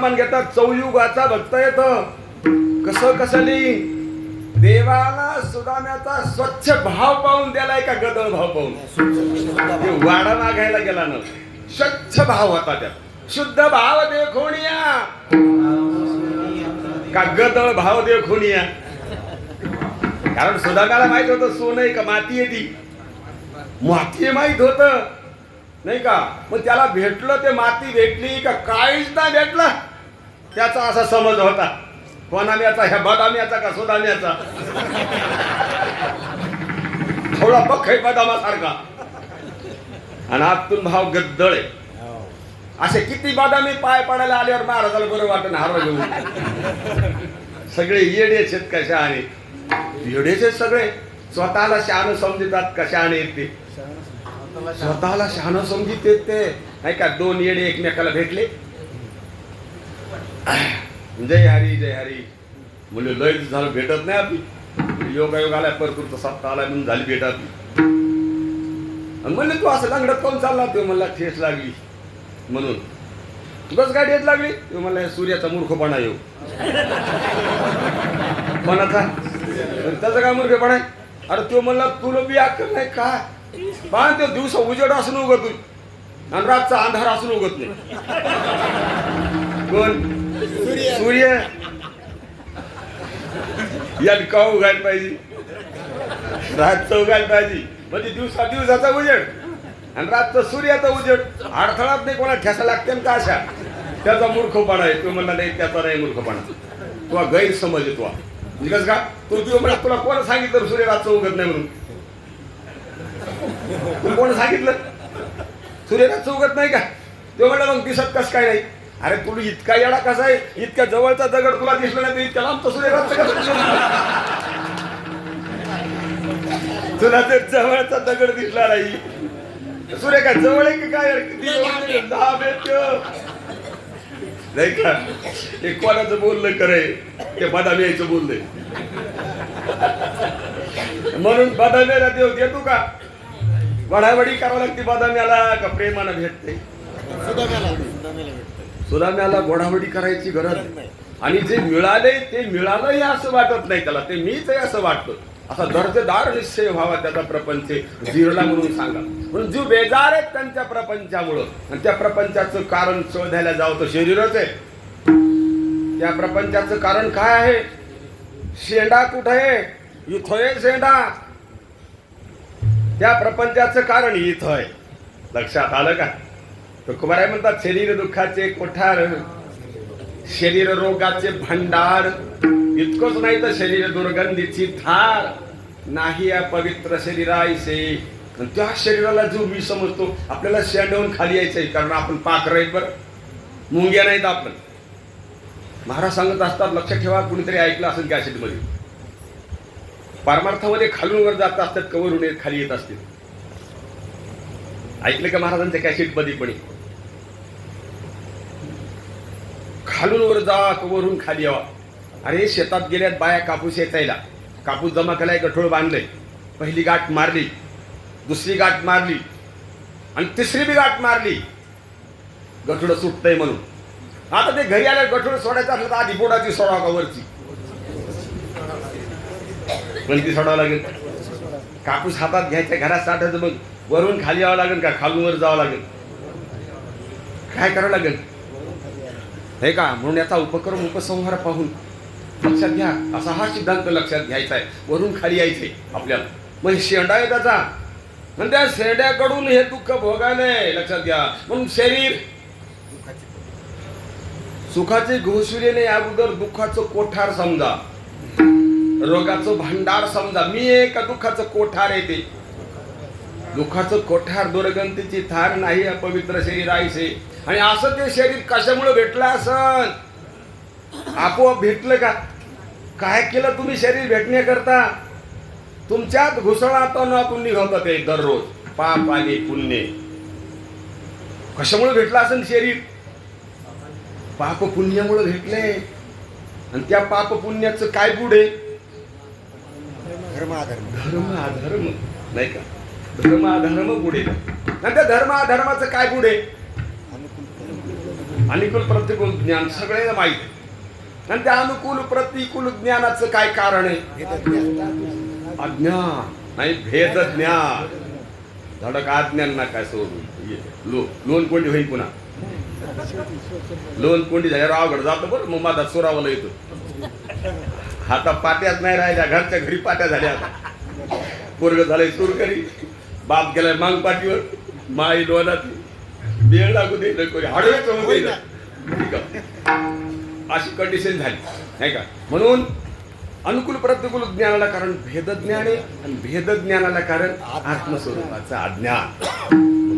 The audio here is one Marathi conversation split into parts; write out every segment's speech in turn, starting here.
प्रमाण घेतात चौयुगाचा भक्त येत. कसं कसली? देवाला सुदाम्याचा स्वच्छ भाव पाहून त्याला का गदळ भाव पाहून. वाडा मागायला गेला ना स्वच्छ भाव होता त्यात. शुद्ध भाव देखोनिया का गदळ भाव देखोनिया कारण सुदाम्याला माहीत होतं सोनं एक का माती आहे ती. माती माहीत होत. नाही का? मग त्याला भेटलं ते माती भेटली का काहीच ना भेटलं? त्याचा असा समज होता. कोणाम्याचा ह्या बदाम्याचा का सुदाम्याचा? थोडा आहे बदामासारखा. आणि आतून भाव गद्दळ आहे. असे किती बदामी पाय पडायला आल्यावर महाराजाला बरं वाटत हारवा घेऊन सगळे येडेच आहेत कशा आणि येडेच आहेत सगळे. स्वतःला शहाणं समजतात कशाने आहेत ते? स्वतःला शहाणं समजित येत ते. नाही का दोन येडे एकमेकाला भेटले. जय हरी जय हरी. म्हणजे लय झालं भेटत नाही आपली. योगायोग आलाय परकृत सप्ताह आलाय म्हणून झाली भेट आपली. म्हणलं म्हणले तू असं लंगडत कोण चालला तो? मला ठेस लागली. म्हणून. बस गाडी येत लागली? तो मला सूर्याचा मूर्खपणा येऊ. कोणाचा त्याचा काय मूर्खपणा आहे? अरे तो म्हणला तुला बी अक्कल नाही का? पहा तो दिवस उजेड असून उगत आणि रातचा अंधार असून उगत नाही. कोण? सूर्य. यात का उगायला पाहिजे? रात उगायला पाहिजे. म्हणजे दिवसा दिवसाचा उजेड. आणि रातचं सूर्याचा उजेड. अडथळात नाही कोणा ठेसा लागते ना का अशा? त्याचा मूर्खपणा आहे. तो म्हणला नाही त्याचा नाही मूर्खपणा. तुला गैरसमज आहे तुला. निघस का? तू तू म्हणा तुला कोण सांगितलं सूर्य रातचं उगत नाही म्हणून? तू कोण सांगितलं? सूर्य रातचं उगत नाही का? तो म्हणला मग दिसत कस काय नाही? अरे तुला इतका येडा कसा आहे? इतक्या जवळचा दगड तुला दिसला नाही तर इतक्या कसं दिसलं? तुला जर जवळचा दगड दिसला नाही. सूर्य काय जवळ आहे की काय? नाही का? ते कोणाचं बोललं करे ते बदामी यायचं बोललंय म्हणून बदाम्याला देव देतो का? वडावडी करावं लागते बदाम्याला का प्रेमानं भेटते. सुदाम्याला घोडावडी करायची गरज नाही. आणि जे मिळाले ते मिळालंही असं वाटत नाही त्याला. ते मीच आहे असं वाटतं. असा दर्जेदार निश्चय व्हावा त्याचा प्रपंच जिरला म्हणून सांगा. म्हणून जीव बेजार आहेत त्यांच्या प्रपंचामुळं. आणि त्या प्रपंचाचं कारण शोधायला जावं तर शरीरच आहे. त्या प्रपंचाचं कारण काय आहे? शेंडा कुठे आहे? इथं आहे शेंडा. त्या प्रपंचाचं कारण इथं आहे. लक्षात आलं का? तुकोबाराय म्हणतात शरीर दुःखाचे कोठार शरीर रोगाचे भंडार. इतकंच नाही तर शरीर दुर्गंधीची थार नाही या पवित्र शरीरायसे आणि त्या शरीराला जो मी समजतो आपल्याला शेंडवून खाली यायचंय कारण आपण पाखर आहेत बरं. मुंग्या नाहीत आपण. महाराज सांगत असतात लक्षात ठेवा कुणीतरी ऐकलं असेल कॅसेटमध्ये पारमार्थामध्ये खालून वर जात असतात कवरून येत खाली येत असतील. ऐकलं का महाराजांच्या कॅसेटमध्ये पण? खालून वर जा वरून खाली यावा. अरे शेतात गेल्यात बाया कापूस येतायला. कापूस जमा केलाय गठोळ बांधलंय. पहिली गाठ मारली दुसरी गाठ मारली आणि तिसरी बी गाठ मारली. गठोडं सुटतंय म्हणून. आता ते घरी आल्या गठोड सोडायचं असलं तर आधी बोडाची सोडावा का वरची? कोणती सोडावं लागेल. कापूस हातात घ्यायचा घरात साठायचं मग. वरून खाली यावं लागेल का? खालून वर जावं लागेल. काय करावं लागेल? हे का? म्हणून याचा उपक्रम उपसंहार पाहून लक्षात घ्या. असा हा सिद्धांत लक्षात घ्यायचा आहे. वरून खाली यायचे आपल्याला. मग शेंडा आहे त्याचा म्हणजे त्या शेंड्याकडून हे दुःख भोगायलंय लक्षात घ्या. म्हणून शरीर सुखाचे घोषुलेने अगोदर दुःखाचं कोठार समजा. रोगाचं भांडार समजा. मी एक दुःखाचं कोठार येते दुःखाचं कोठार दुर्गंतीची थार नाही अपवित्र शरीर आईसे आणि असं ते शरीर कशामुळे भेटलं असं आपोआप भेटलं का? काय केलं तुम्ही शरीर भेटण्याकरता तुमच्यात घुसळातून निघवतं ते दररोज. पाप आणि पुण्य. कशामुळे भेटलं असं शरीर? पाप पुण्यामुळे भेटले. आणि त्या पाप पुण्याचं काय पुढे? धर्म अधर्म धर्म अधर्म नाही का? धर्म अधर्म पुढे. आणि त्या धर्म अधर्माचं काय पुढे? अनुकूल प्रतिकूल ज्ञान सगळ्यांना माहीत. आहे आणि त्या अनुकूल प्रतिकूल ज्ञानाचं काय कारण आहे? अज्ञान नाही भेद ज्ञान. धडक अज्ञान ना काय सोडून ये. लो लोन कोंडी होईल पुन्हा. लोन कोंडी झाल्यावर अवघड जातो बरं मग माझा चोरावाला येतो. आता पाट्याच नाही राहिल्या घरच्या घरी पाट्या झाल्या आता. पोरग झालंय सुरकरी बाप गेलाय मांग पाठीवर माई लोनात बेळ लागू दे कोणी हाडवेच होऊ दे. अशी कंडिशन झाली. नाही का? म्हणून अनुकूल प्रतिकूल ज्ञानाला कारण भेदज्ञान आहे आणि भेदज्ञानाला कारण आत्मस्वरूपाचं अज्ञान.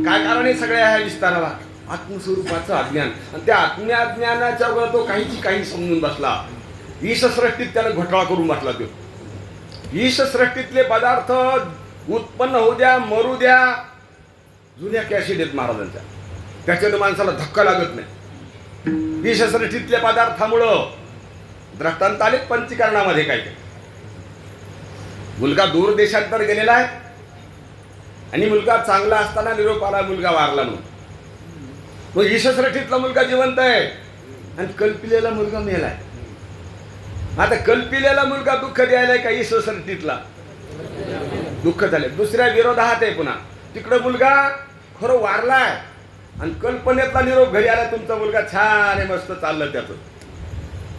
काय कारण आहे सगळ्या ह्या विस्ताराला? आत्मस्वरूपाचं अज्ञान. आणि त्या आत्म्याज्ञानाच्या वर तो काहीची काही समजून बसला. ईशसृष्टीत त्याला घोटाळा करून बसला तो. ईशसृष्टीतले पदार्थ उत्पन्न होऊ द्या मरू द्या. जुन्या कॅशिड आहेत महाराजांच्या. त्याच्यानं माणसाला धक्का लागत नाही. विषसृष्टीतल्या पदार्थामुळं द्रष्टांत आले पंचीकरणामध्ये काय काय मुलगा दूर देशांतर गेलेला आहे आणि मुलगा चांगला असताना निरोप आला मुलगा वारला म्हणून. मग ईशसृष्टीतला मुलगा जिवंत आहे आणि कल्पिलेला मुलगा मेलाय आता कल्पिलेला मुलगा दुःख द्यायलाय का ईशसृष्टीतला दुःख झाले दुसऱ्या विरोधात आहे पुन्हा. तिकडं मुलगा खरं वारलाय आणि कल्पनेतला निरोप घरी आला तुमचा मुलगा छान आहे मस्त चाललं त्याचं.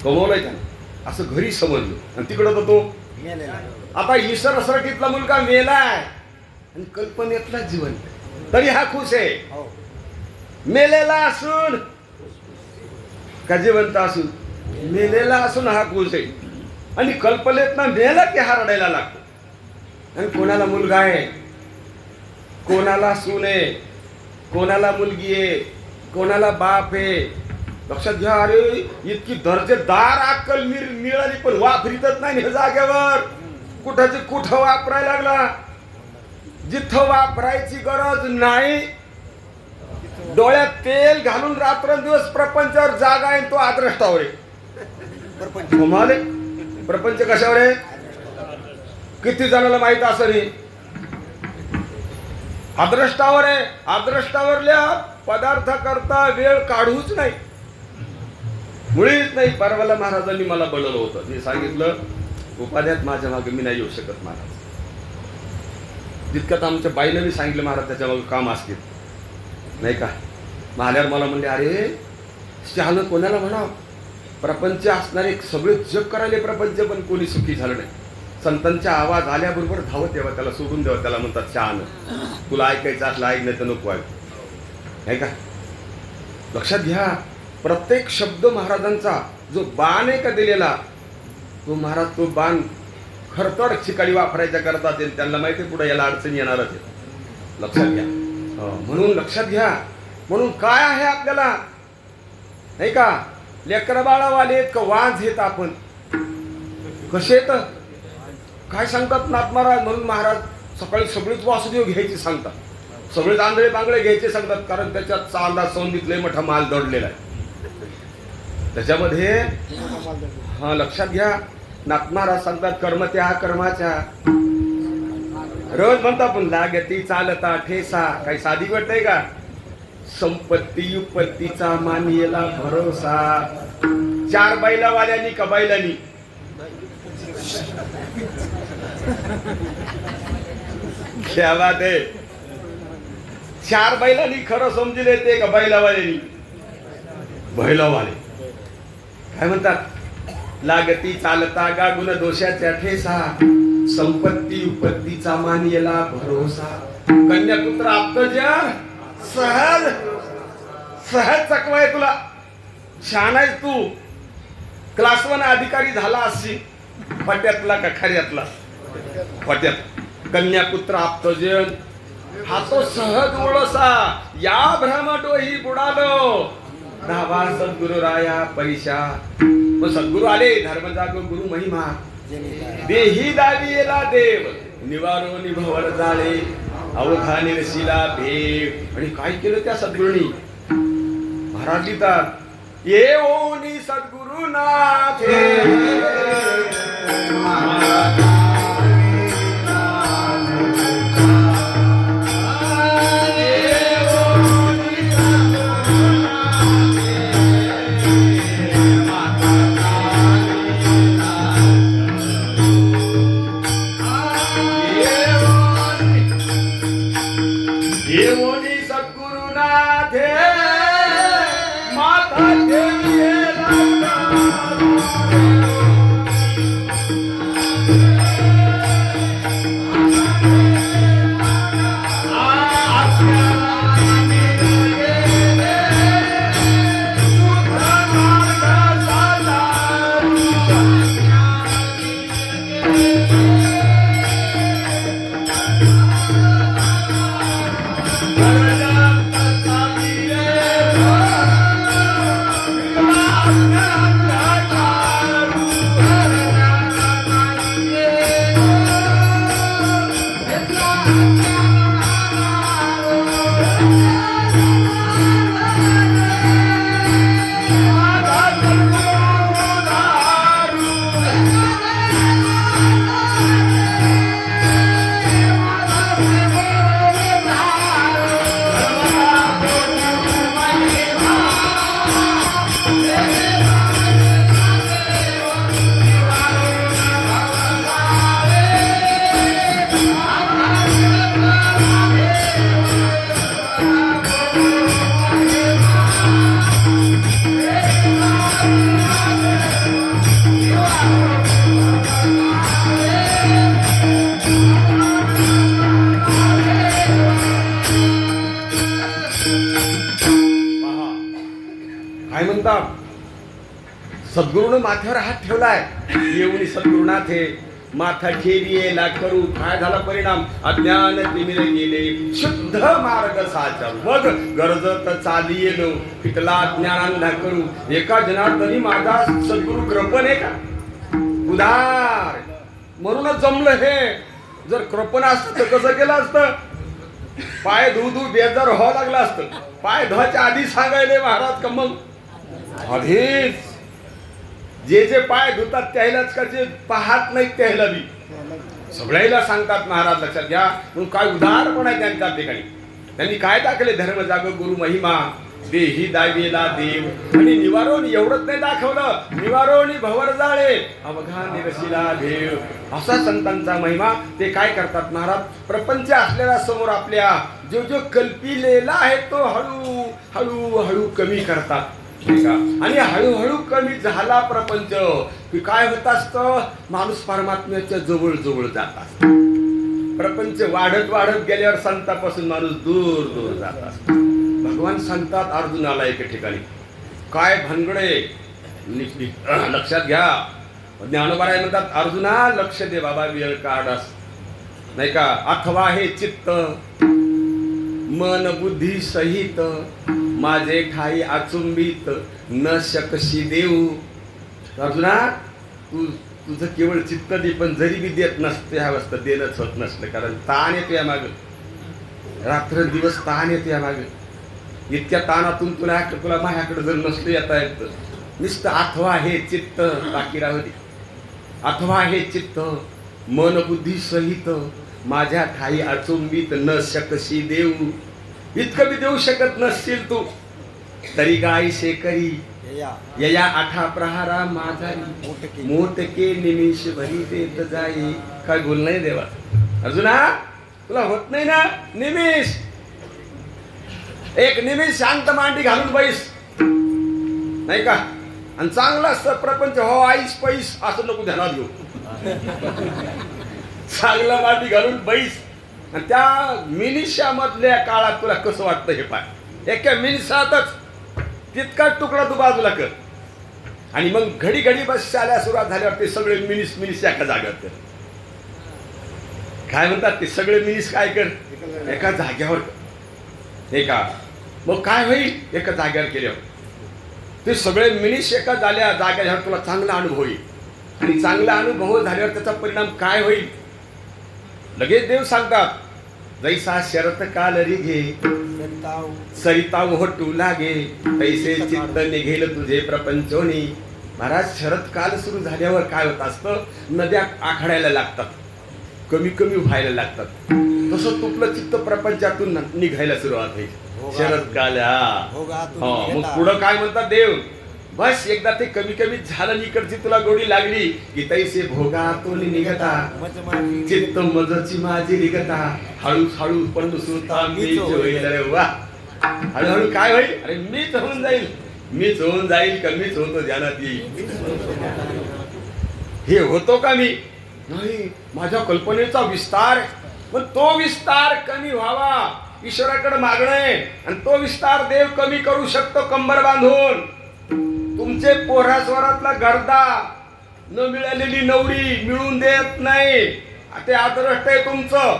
कमवलंय त्यानं. असं घरी समजलं. आणि तिकडं तर तो आता ईश्वर सृष्टीतला मुलगा मेलाय आणि कल्पनेतला जिवंत तरी हा खुश आहे. मेलेला असून का जिवंत असून? मेलेला असून हा खुश आहे. आणि कल्पनेतनं मेला की हा रडायला लागतो. आणि कोणाला मुलगा आहे? कोणाला सून आहे? कोणाला मुलगी आहे? कोणाला बाप आहे? लक्षात घ्या अरे इतकी दर्जेदार अक्कल मिळ मिळाली पण वापरीतच नाही ह्या जागेवर. कुठाची कुठं वापरायला लागला? जिथं वापरायची गरज नाही डोळ्यात तेल घालून रात्रंदिवस प्रपंचावर जागा आहे तो आदृष्टावर आहे. प्रपंच. कशावर आहे? किती जणाला माहीत असं नाही. अद्रष्टावर आहे. अद्रष्टावरल्या पदार्थाकरता वेळ काढूच नाही. मुळीच नाही. परवाला महाराजांनी मला बोलवलं होतं. मी सांगितलं उपाध्यात माझ्या मागे मी नाही येऊ शकत महाराज. तितक्यात आमच्या बाईनं मी सांगितलं महाराज त्याच्यामागे काम असतील. नाही का? महाल्यावर मला म्हणले अरे शहाणं कोणाला म्हणा प्रपंच असणारे सगळे जग करायले प्रपंच पण कोणी सुखी झालं नाही. संतांचा आवाज आल्याबरोबर धावत तेव्हा त्याला सोडून द्यावं त्याला म्हणतात छान तुला ऐकायचं असलं ऐक नाही तर नको ऐक. नाही का? लक्षात घ्या प्रत्येक शब्द महाराजांचा जो बाण आहे का दिलेला तो महाराज तो बाण खरतर ठिकाणी वापरायच्या करता असेल त्यांना माहिती आहे पुढे याला अडचणी येणारच आहे. लक्षात घ्या. हो, म्हणून लक्षात घ्या. म्हणून काय आहे आपल्याला? नाही का? लेकर बाळावाले का? वाज येत आपण. कसे येतं काय सांगतात नाथ महाराज? म्हणून महाराज सकाळी सगळीच वासुदेव घ्यायची सांगतात. सगळेच आंधळे बांगळे घ्यायचे सांगतात कारण त्याच्यात चांदा सौंदीतले मोठा माल दडलेला आहे. त्याच्यामध्ये हा लक्षात घ्या नाथ महाराज सांगतात कर्म त्या कर्माच्या. रोज म्हणता पण लागती चालता ठेसा काही साधी गोष्ट आहे का? संपत्ती उपत्तीचा मानियला भरोसा. चार बैलावाल्यानी का क्या बात आहे चार बैलांनी खरं समजून येते का बैलावाल्यांनी? बैलावाले. काय म्हणतात? लागती चालता गागुन दोषाच्या ठेसा. संपत्ती उपत्तीचा मान येला भरोसा. कन्यापुत्र आप्तजन सहज सहज चकवाय तुला. छान आहेस तू. क्लास वन अधिकारी झाला असशी पट्यातला का खऱ्यातला? पट्यात कन्यापुत्र आप्तजन हा तो सहज ओळसा या भ्रमटो ही बुडालो. धावा सद्गुरु राया पैशा. मग सद्गुरु आले धर्म जागो गुरु महिमा. देही दावी येला देव निवारो निभवर जाळे. अवघा निरशिला भेव आणि काय केलं त्या सद्गुरूंनी? महाराज लिहितात ये ओनी सद्गुरु नाथे माथ्यावर हात ठेवलाय. येऊन सद्गुरुनाथ हे माथा येला करू काय झाला परिणाम? अज्ञान तिमिर गेले शुद्ध मार्ग साचा. मग गरजत चाली येलो पिटला ज्ञानांना करू. एका जनार्दनी माझा सद्गुरु कृपण आहे का? उदार. म्हणूनच जमलं हे. जर कृपण असतं तर कसं केलं असतं? पाय धू धू बेजार व्हावं लागलं असत. पाय धुवायच्या आधी सांगायले महाराज का मग? आधीच. जे जे पाय धुतात त्यालाच का जे पाहत नाहीत त्याला बी. सगळ्याला सांगतात महाराज लक्षात घ्या. म्हणून काय उदाहरण आहे त्यांच्या ठिकाणी. त्यांनी काय दाखले धर्म जाग गुरु महिमा. देही दावेला देव. आणि निवारोनी एवढंच नाही दाखवलं. निवारोनी भवर जाळे. अवघा निरशिला देव. असा संतांचा महिमा ते काय करतात महाराज? प्रपंच असलेला समोर आपल्या जो जो कल्पिलेला आहे तो हळू हळू हळू कमी करतात. ठीक आहे? आणि हळूहळू कमी झाला प्रपंच. की काय होत असतं? माणूस परमात्म्याच्या जवळ जवळ जात असतो. प्रपंच वाढत वाढत गेल्यावर संतापासून माणूस दूर दूर जात असतो. भगवान सांगतात अर्जुनाला एके ठिकाणी काय भानगडे नि- लक्षात घ्या. ज्ञानोबाराय म्हणतात अर्जुना लक्ष दे बाबा वेळ काढास. नाही का? अथवा हे चित्त मन बुद्धी सहित माझे ठाई आचुंबित न शकशी देऊ अर्जुना तू तुझं केवळ चित्त दे पण जरी बी देत नसते ह्या वस्त देणंच होत नसलं कारण ताण येतो या माग. रात्र दिवस ताण येतो या माग. इतक्या ताणातून तुला तुला माझ्याकडे जर नसलं येता येत नुसतं अथवा हे चित्त बाकी राहते अथवा हे चित्त मन बुद्धी सहित माझ्या ठाई अचुंबित न शकशी देऊ इतकं बी देऊ शकत नसशील तू. तरी गाय शेकरी. या. यया आठा प्रहारा माझारी मोठके. मोठके निमिष भरी देत जाई. काय बोल नाही देवा. अर्जुना तुला होत नाही ना? निमिष. एक निमिष शांत मांडी घालून बैस. नाही का? आणि चांगला असतं प्रपंच हो आईस पैस असं नको ध्यानात घेऊ. चांगला मांडी घालून बैस. आणि त्या मिनिशामधल्या काळात तुला कसं वाटतं हे पाय एका मिनिशातच तितका तुकडा तू बाजूला कर. आणि मग घडी घडी बस शाळा सुरुवात झाल्यावर ते सगळे मिनिस मिनिस एका जागेवर कर. काय म्हणतात ते? सगळे मिनिस काय कर? एका जाग्यावर कर. हे का? मग काय होईल? एका जाग्यावर केल्यावर. ते सगळे मिनिस एका झाल्या जाग्यावर तुला चांगला अनुभव येईल. आणि चांगला अनुभव झाल्यावर त्याचा परिणाम काय होईल? लगेच देव सांगतात जैसा शरत काल रिघे सरिता ओहटू लागे तैसे चित्त निघेल तुझे प्रपंचोनी. महाराज शरद काल सुरू झाल्यावर काय होत असतं? नद्या आखाडायला लागतात. कमी कमी व्हायला लागतात. तसं तुपलं चित्त प्रपंचातून निघायला सुरुवात होईल. शरद काल हा. हो, मग. पुढं काय म्हणतात देव? बस एकदा ते कमी कमी झालं इकडची तुला गोडी लागली. की तैसे भोगातून निघता. मज माझी चित्त मजची माझी निघता. हळू हळू पण सुता मीच होईल अरे वा. हळूहळू काय होईल? अरे मीच होऊन जाईल. मीच होऊन जाईल का मीच होतो ध्यानात येईल हे होतो का मी? नाही माझ्या कल्पनेचा विस्तार. पण तो विस्तार कमी व्हावा. ईश्वराकडे मागणं आहे. आणि तो विस्तार देव कमी करू शकतो कंबर बांधून. तुमचे पोरास्वरातला गर्दा न मिळालेली नवरी मिळून देत नाही. ते आदरष्ट आहे तुमचं.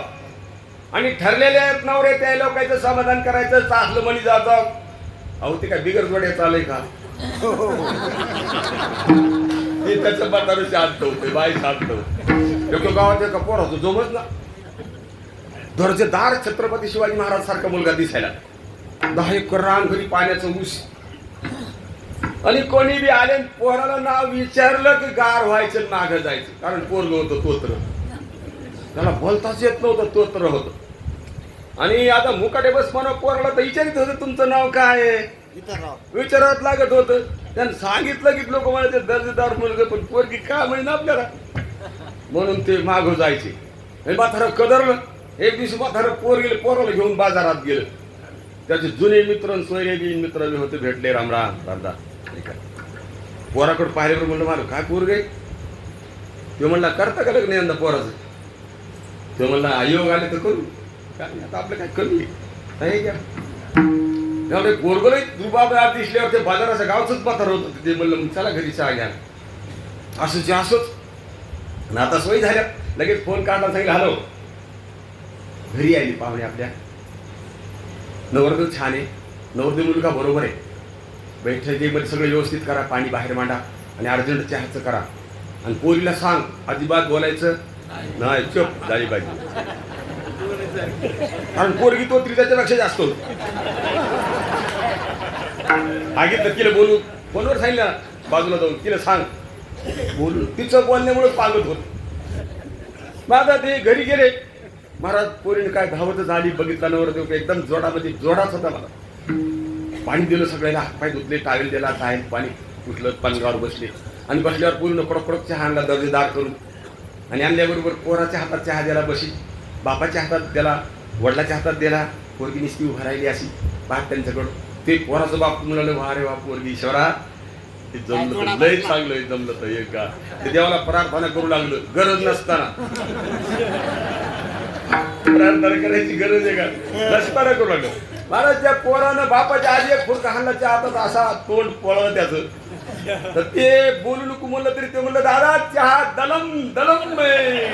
आणि ठरलेले आहेत नवरे त्या लोकांचं समाधान करायचं चासलं म्हणी जातात अहो ते काय बिगर जोड्या चालय का? ते त्याचं म्हातारं शांत होते बाई शांत होते गावाच्या कपोर होतो जोमच ना. दर्जेदार छत्रपती शिवाजी महाराज सारखा मुलगा दिसायला. दहा एकर रान घरी पाण्याचं ऊस. आणि कोणी बी आले पोराला नाव विचारलं की गार व्हायचं मागं जायचं. कारण पोरग होतं तोत्र. त्याला बोलताच येत नव्हतं तोत्र होतं. आणि आता मुकाटे बस म्हणा पोराला तर विचारित होतं तुमचं नाव काय आहे? विचारात लागत होतं. त्यानं सांगितलं की लोक म्हणायचे दर्जेदार मुलगा पण पोरगी काय म्हणे ना आपल्याला? म्हणून ते मागं जायचे. हे म्हातारं कदरलं. एक दिवशी म्हातारं पोर गेले पोराला घेऊन बाजारात गेलं. त्याचे जुने मित्र सोयरे मित्र होते भेटले रामराम रामदा पोराकडं पाहिल्यावर म्हणलं मला काय पोर गे तो म्हणला करता का लग्न यंदा पोराचं? तो म्हणला आयोग आले तर करू. काय नाही, आता आपलं काय कमी आहे. का त्यामुळे गोरगोल रुबाब दिसल्यावर ते बाजाराचं गावचंच पाथर होतं. ते म्हणलं मग चला घरी चहा घ्या. असंच असंच. आणि आता सोयी झाल्या. लगेच फोन काढला सांगितलं हॅलो. घरी आली पाहुणे आपल्या. नवरदेव छान आहे. नवरदेव मुलगा बरोबर आहे. बैठकीमध्ये सगळं व्यवस्थित करा पाणी बाहेर मांडा आणि अर्जंट चहाचं करा. आणि पोरीला सांग अजिबात बोलायचं नाही चुप झाली पाहिजे कारण पोरगी तो त्याच्यापेक्षा जास्त आगे तर तिला बोलू फोनवर सांगितलं बाजूला जाऊन तिला सांग. बोलू तिचं बोलण्यामुळे पागत होत. माझा ते घरी गेले. महाराज पोरीने काय धावतच आली बघितला नवर देऊ एकदम जोडामध्ये जोडाच होता मला. पाणी दिलं सगळ्याला हातपाय धुतले टावेल दिला काय पाणी कुठलं पानगावर बसले. आणि बसल्यावर पूर्ण कडक कडक चहा आणला दर्जेदार करून आणि आणल्याबरोबर पोराच्या हातात चहा द्यायला बशी बापाच्या हातात दिला वडिलाच्या हातात दिला पोरगी निस्ती उभा राहिली अशी पाहत त्यांच्याकडं. ते पोराचं बाप म्हणाले वा रे वा पोरगी ईश्वरा ते जमलं तर लय चांगलं जमलं तर एक का. ते देवाला प्रार्थना करू लागलं गरज नसताना. प्रार्थना करायची गरज आहे का? नसताना करू लागलं. महाराज त्या पोरानं बापाच्या आधी एक फुरका हाणाच्या हातात असा तोंड पळलं त्याचं तर ते बोलू नको म्हणलं तरी ते म्हणलं दादा चहा दलम दलम आहे."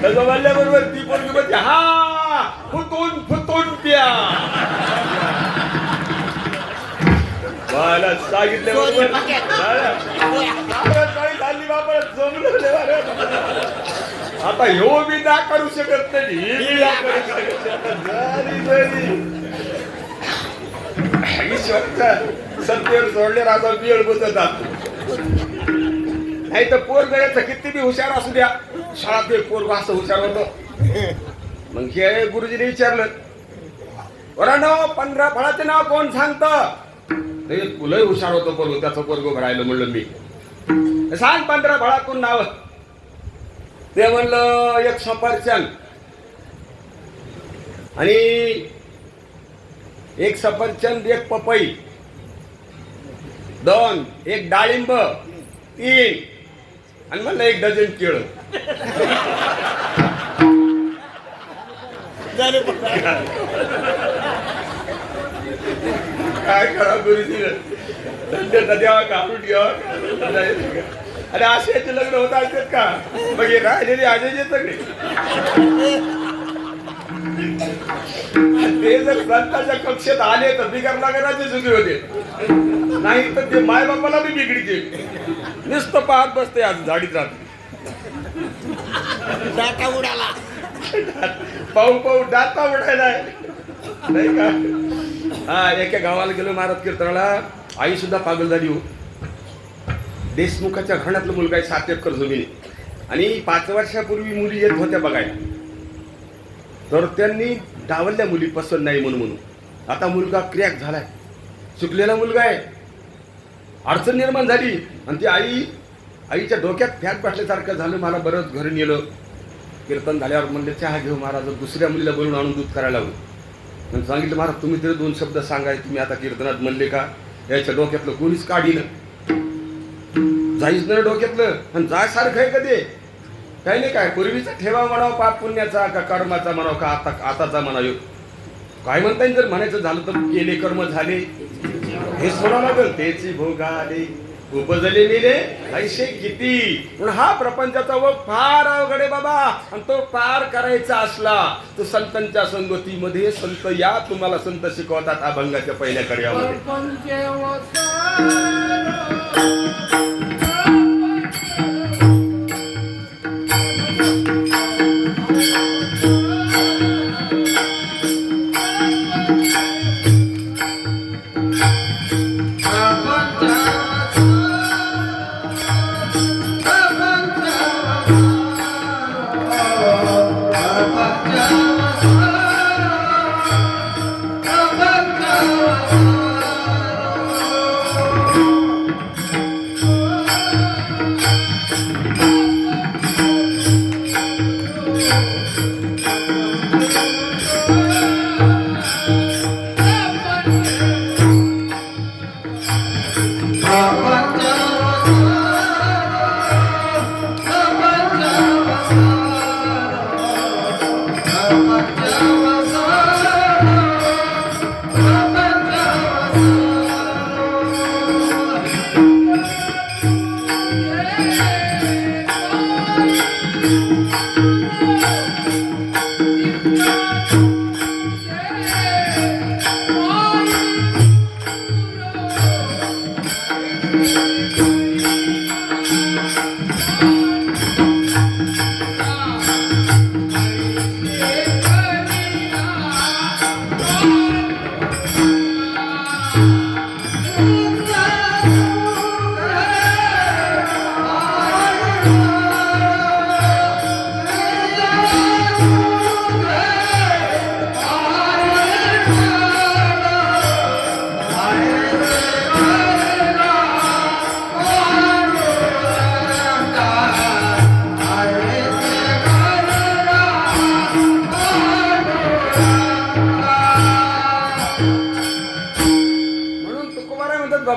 त्याचं म्हणल्याबरोबर ती पोरगी म्हणते हा फुटून फुटून प्या मला दादा, काही झाली बाबा जमलं. आता ह्यो बी ना करू शकत नाही ही ना करू शकत नाही. आता ईश्वरच्या सत्तेवर सोडले राजा बिळ बसत नाही तर पोर गळ्याचं किती बी हुशार असू द्या. शाळात पोर असं हुशार होतं. मग हे गुरुजीने विचारलं बरं नाव पंधरा फळाचे नाव कोण सांगतं? ते तुलाही हुशार होतं पोरग त्याचं पोरगो भरायला म्हणलं मी. सांग पंधरा फळातून नाव. ते म्हणलं एक सफरचंद आणि एक सफरचंद एक पपई दोन एक डाळिंब तीन आणि म्हणलं एक डझन केळ. काय करा गुरुजी? द्यावा का? अरे असे याचे लग्न होत असतात का? मग हे राहिलेले आजेचे सगळे ते जर संतांच्या कक्षेत आले तर बिगर लागणाचे सुखी होते. नाही तर ते मायबापाला बी बिघडीचे नुसतं पाहत बसते आज झाडीत राहते डाटा उडाला. पाहू पाहू दाता उडायला नाही का? हा एका गावाला गेलो महाराज कीर्तनाला. आई सुद्धा पागल झाली हो. देशमुखाच्या घराण्यातला मुलगा आहे सात एकर जमिनी आणि पाच वर्षापूर्वी मुली येत होत्या बघायला. तर त्यांनी डावलल्या मुली पसंत नाही म्हणून म्हणून. आता मुलगा क्रॅक झालाय. चुकलेला मुलगा आहे. अडचण निर्माण झाली. आणि ती आई आईच्या डोक्यात फॅट पाठल्यासारखं झालं. मला बरंच घरी नेलं. कीर्तन झाल्यावर म्हणले चहा घेऊ महाराज दुसऱ्या मुलीला बोलून आणून दूध करायला लावलं आणि सांगितलं महाराज तुम्ही तरी दोन शब्द सांगाय तुम्ही आता कीर्तनात म्हणले का? याच्या डोक्यातलं कोणीच काढीनं जाईच ना डोक्यातलं आणि जाय सारखं आहे का ते काही नाही काय पूर्वीचा ठेवा म्हणावं पाप पुण्याचा का कर्माचा म्हणावं का आता आताचा म्हणाव. काय म्हणता येईल जर म्हणायचं झालं तर केले कर्म झाले. हेच म्हणावं त्याची तेची भोगाले उपजले मिले पैसे किती? पण हा प्रपंचाचा व फार अवघड आहे बाबा. आणि तो पार करायचा असला तर संतांच्या संगतीमध्ये संत या तुम्हाला संत शिकवतात अभंगाच्या पहिल्या कार्यामध्ये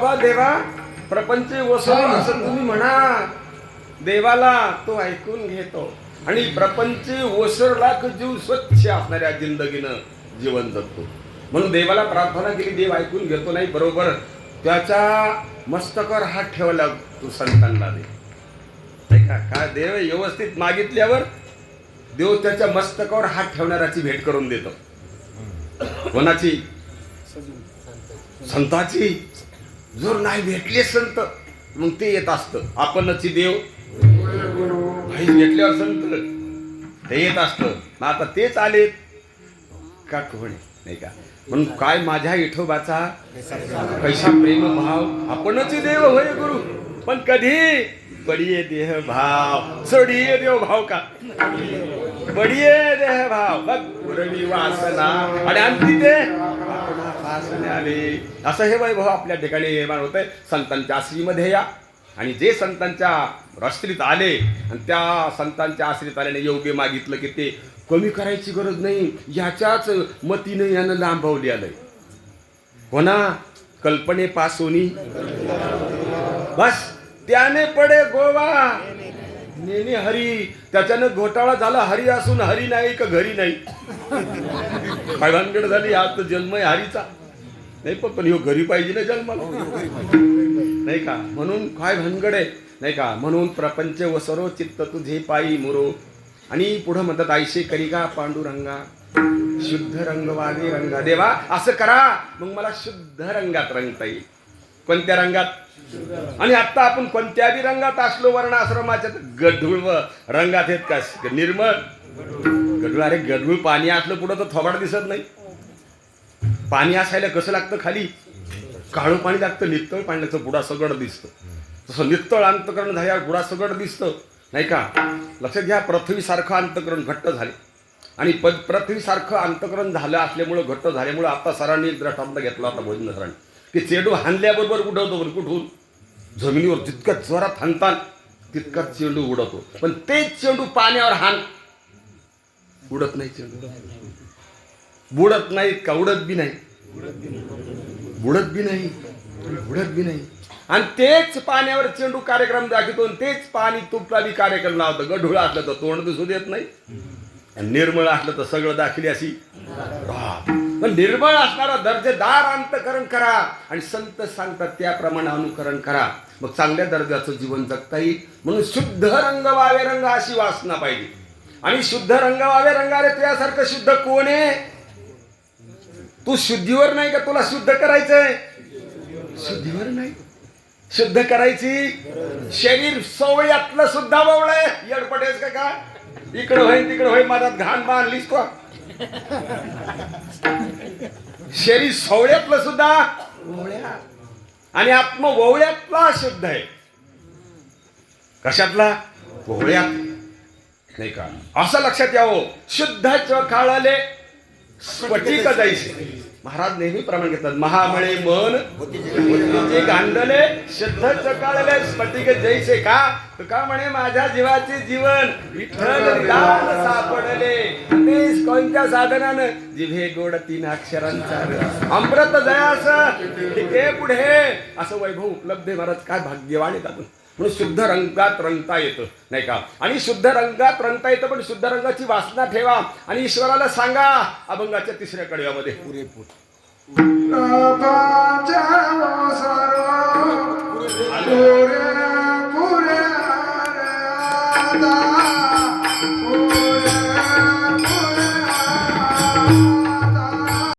बाबा देवा प्रपंच वसवून असं तुम्ही म्हणा. देवाला तो ऐकून घेतो. आणि प्रपंच ओसरला जीव स्वच्छ असणाऱ्या जिंदगीनं जीवन जगतो. म्हणून देवाला प्रार्थना केली देव ऐकून घेतो नाही बरोबर. त्याच्या मस्तकावर हात ठेवला तू संतांना दे. नाही का? काय देव व्यवस्थित मागितल्यावर देव त्याच्या मस्तकावर हात ठेवणाऱ्याची भेट करून देतो. कोणाची? संताची. जर नाही भेटले संत मग ते येत असतं. आपणची देव. नाही भेटल्यावर संत. ते येत असतं. मग आता तेच आलेत का कोण? नाही का? म्हणून काय माझ्या विठोबाचा कैसा प्रेम भाव आपणच देव होय गुरु. पण कधी? बडिये देह भाव. सोडिये देव भाव का? बडिये देह भाव. बघ पुरवी वासना. आणि आणखी ते? असं हे वैभव आपल्या ठिकाणी निर्माण होतंय. संतांच्या आश्रीमध्ये या. आणि जे संतांच्या रस्त्रीत आले आणि त्या संतांच्या आश्रित आल्याने योग्य मागितलं की ते कमी करायची गरज नाही याच्याच मतीने यानं लांबवली आलंय. हो कोणा कल्पनेपासून बस. त्याने पडे गोवा. नेने हरी. त्याच्यानं घोटाळा झाला हरी असून हरी नाही का घरी नाही? भानगड झाली आज तर जन्म आहे हरीचा. नाही पण ह्यो घरी पाहिजे ना जन्माला. नाही का? म्हणून काय भानगड आहे? नाही का? म्हणून प्रपंच व सर्व चित्त तुझे पायी मुरो. आणि पुढं म्हणतात आयशे करिका पांडुरंगा. शुद्ध रंग वागे रंगा. देवा असं करा. मग मला शुद्ध रंगात रंगता येईल. कोणत्या रंगात? आणि आता आपण कोणत्या बी रंगात असलो वर्ण आश्रमाच्या गढूळ व रंगात आहेत का? निर्मळ. गडूळ अरे गडूळ पाणी असलं पुढं तर थोबाड दिसत नाही. पाणी असायला कसं लागतं खाली? काळं पाणी लागतं नित्तळ पाणी लागतं बुडा सगळं दिसतं. तसं नित्तळ अंतकरण झाल्यावर बुडा सगळं दिसतं. नाही का? लक्षात घ्या पृथ्वीसारखं अंतकरण घट्ट झाले. आणि प पृथ्वीसारखं अंतकरण झालं असल्यामुळं घट्ट झाल्यामुळं आता सरांनी एक दृष्टांत घेतला होता भोजन सरांनी की चेंडू हाणल्याबरोबर उडवतो पण कुठून? जमिनीवर जितकं जोरात हाणतात तितकाच चेंडू उडवतो. पण तेच चेंडू पाण्यावर हाण उडत नाही बुडत नाहीत का? उडत बी नाही. बुडत बी नाही. बुडत बी नाही. आणि तेच पाण्यावर चेंडू कार्यक्रम दाखवतो आणि तेच पाणी तुपला बी कार्यक्रम लावतो. गढूळ असलं तर तोंड दिसू देत नाही. आणि निर्मळ असलं तर सगळं दाखली अशी. पण निर्मळ असणारा दर्जेदार अंतकरण करा आणि संत सांगतात त्याप्रमाणे अनुकरण करा. मग चांगल्या दर्जाचं जीवन जगता येईल. म्हणून शुद्ध रंग वावे रंग अशी वासना पाहिजे. आणि शुद्ध रंगवावे रंगारे तुझ्यासारखं शुद्ध कोण आहे? तू शुद्धीवर नाही का तुला शुद्ध करायचंय? शुद्धीवर नाही. शुद्ध करायची शरीर सवयातलं सुद्धा बावळय येडपटेस का का? इकडं होय तिकडं होय माझ्यात घाण बांधलीस तो. शरीर सवळ्यातलं सुद्धा आणि आत्म ववळ्यातला शुद्ध आहे. कशातला? वोवळ्यात नाही का? असं लक्षात यावं. शुद्ध काळाले स्फटिक जायचे. महाराज नेहमी प्रमाण घेतात. महामळे मन गांडले शुद्ध चकाळले स्फटिक जैसे का? का म्हणे माझ्या जीवाचे जीवन विठ्ठल दान सापडले. तेच कोणत्या साधनानं? जिभे गोड तीन अक्षरांचा अमृत जयास पुढे. असं वैभव उपलब्ध आहे महाराज. काय भाग्यवान आहेत आपण. म्हणून शुद्ध रंगात रंगता येतं नाही का? आणि शुद्ध रंगात रंगता येतं पण शुद्ध रंगाची वासना ठेवा. आणि ईश्वराला सांगा अभंगाच्या तिसऱ्या कडव्यामध्ये पुरेपूर. पुरे पुरे